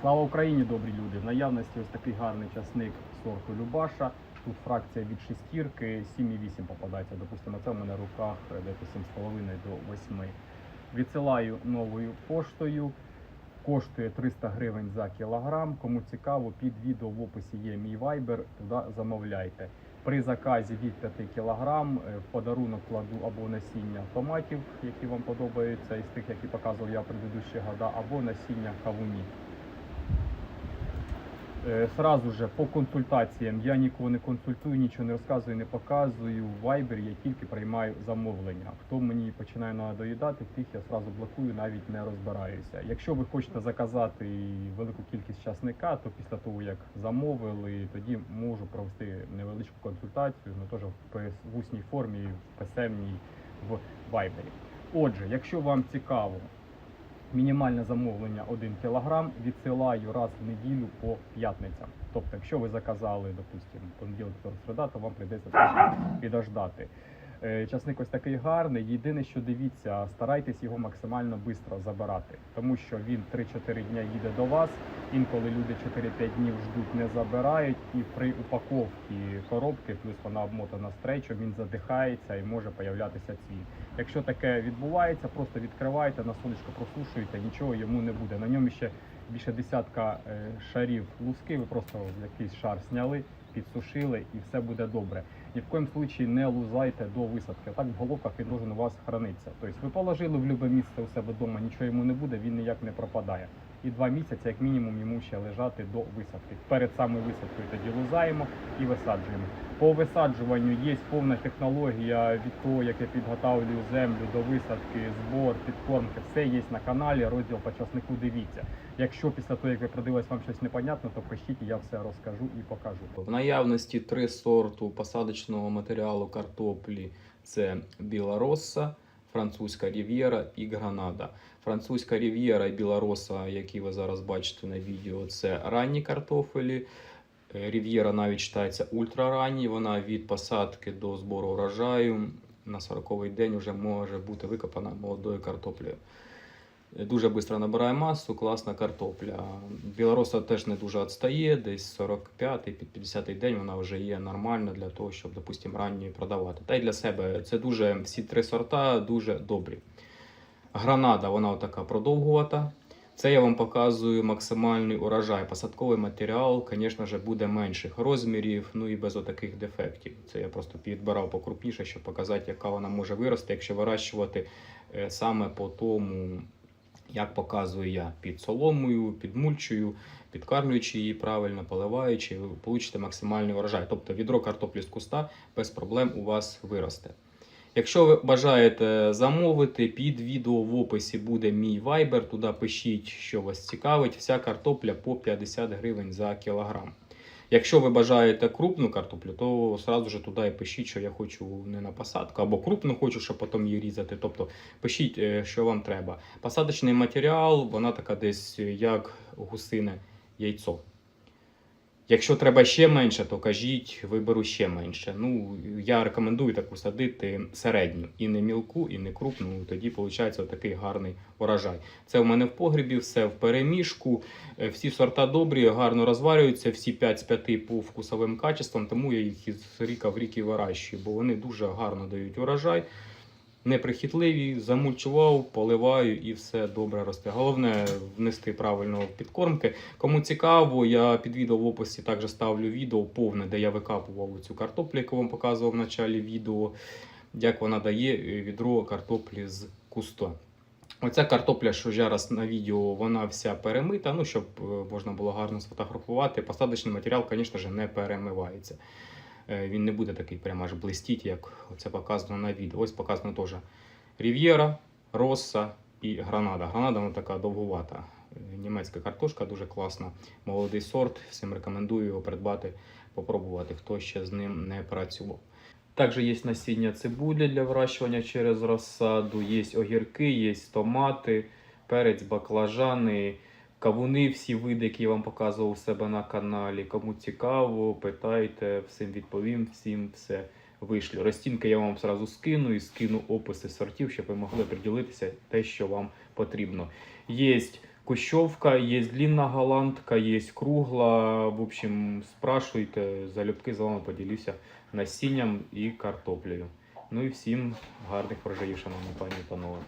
Слава Україні, добрі люди! В наявності ось такий гарний часник сорту Любаша. Тут фракція від шестірки 7,8 попадається. Допустимо, це в мене в руках е, десь 7,5 до 8. Відсилаю новою поштою. Коштує 300 гривень за кілограм. Кому цікаво, під відео в описі є мій вайбер, туди замовляйте. При заказі від 5 кг в подарунок кладу або насіння томатів, які вам подобаються, із тих, які показував я в предыдущі года, або насіння кавунів. Е, Сразу же по консультаціям я нікого не консультую, нічого не розказую, не показую. В Viber я тільки приймаю замовлення. Хто мені починає надоїдати, тих я сразу блокую, навіть не розбираюся. Якщо ви хочете заказати велику кількість часника, то після того як замовили, тоді можу провести невеличку консультацію, ну теж в усній формі, в писемній в Viber. Отже, якщо вам цікаво, Мінімальне замовлення 1 кг відсилаю раз в неділю по п'ятницям. Тобто, якщо ви заказали, допустимо, понеділок, середа, то вам прийдеться підождати. Е, Часник ось такий гарний. Єдине, що дивіться, старайтесь його максимально швидко забирати, тому що він 3-4 дня їде до вас. Інколи люди 4-5 днів ждуть, не забирають, і при упаковці коробки, плюс вона обмотана стрейчем, він задихається і може появлятися цвіт. Якщо таке відбувається, просто відкривайте, на сонечко просушуєте, нічого йому не буде. На ньому ще більше десятка е, шарів луски. Ви просто якийсь шар зняли, підсушили і все буде добре. Ні в коєму случаї не лузайте до висадки. Так в головках він должен у вас хранитися. Тобто ви положили в любе місце у себе вдома, нічого йому не буде, він ніяк не пропадає. І два місяці, як мінімум, йому ще лежати до висадки. Перед самою висадкою тоді лузаємо і висаджуємо. По висаджуванню є повна технологія від того, як я підготовлюю землю до висадки, збор, підкормки. Все є на каналі. Розділ по часнику. Дивіться. Якщо після того, як ви продивились, вам щось непонятно, то пишіть, я все розкажу і покажу. В наявності три сорту посадочного матеріалу картоплі: це Біла Росса, французька Рів'єра і Гранада. Французька Рів'єра і Біла Росса, які ви зараз бачите на відео, це ранні картофелі. Е, Рів'єра навіть вважається ультраранній. Вона від посадки до збору урожаю на 40-й день вже може бути викопана молодою картоплею. Дуже швидко набирає масу, класна картопля. Білороса теж не дуже відстає, десь 45-й, під 50-й день вона вже є нормальна для того, щоб, допустимо, ранньої продавати. Та й для себе це дуже всі три сорта дуже добрі. Гранада, вона така продовгувата. Це я вам показую максимальний урожай. Посадковий матеріал, звісно ж, буде менших розмірів, ну і без отаких дефектів. Це я просто підбирав покрупніше, щоб показати, яка вона може вирости, якщо вирощувати е, саме по тому, як показую я, під соломою, під мульчою, підкармлюючи її правильно, поливаючи, ви получите максимальний урожай. Тобто відро картоплі з куста без проблем у вас виросте. Якщо ви бажаєте замовити, під відео в описі буде мій вайбер. Туди пишіть, що вас цікавить. Вся картопля по 50 гривень за кілограм. Якщо ви бажаєте крупну картоплю, то одразу ж туди і пишіть, що я хочу не на посадку, або крупну хочу, щоб потім її різати. Тобто пишіть, е, що вам треба. Посадочний матеріал, вона така десь як гусине яйцо. Якщо треба ще менше, то кажіть, виберу ще менше. Ну, я рекомендую таку садити середню. І не мілку, і не крупну. Тоді виходить такий гарний урожай. Це в мене в погрібі, все в переміжку. Е, Всі сорта добрі, гарно розварюються, всі 5 з 5 по вкусовим качествам, тому я їх із ріка в рік і вирощую, бо вони дуже гарно дають урожай. Неприхітливі, замульчував, поливаю і все добре росте. Головне внести правильно підкормки. Кому цікаво, я під відео в описі також ставлю відео повне, де я викапував цю картоплю, яку вам показував в началі відео, як вона дає відро картоплі з куста. Оця картопля, що зараз на відео, вона вся перемита, ну, щоб е, можна було гарно сфотографувати. Посадочний матеріал, звісно ж, не перемивається. Е, Він не буде такий прямо аж блистіть, як це показано на відео. Ось показано теж Рів'єра, Росса і Гранада. Гранада вона така довгувата. Німецька картошка дуже класна. Молодий сорт. Всім рекомендую його придбати, попробувати, хто ще з ним не працював. Також є насіння цибулі для вирощування через розсаду, є огірки, є томати, перець, баклажани, кавуни, всі види, які я вам показував у себе на каналі. Кому цікаво, питайте, всім відповім, всім все вишлю. Розцінки я вам зразу скину і скину описи сортів, щоб ви могли приділитися те, що вам потрібно. Є Кущовка, є длинна голландка, є кругла. В общем, спрашуйте, залюбки з вами поділюся насінням і картоплею. Ну і всім гарних врожаїв, шановні пані і панове.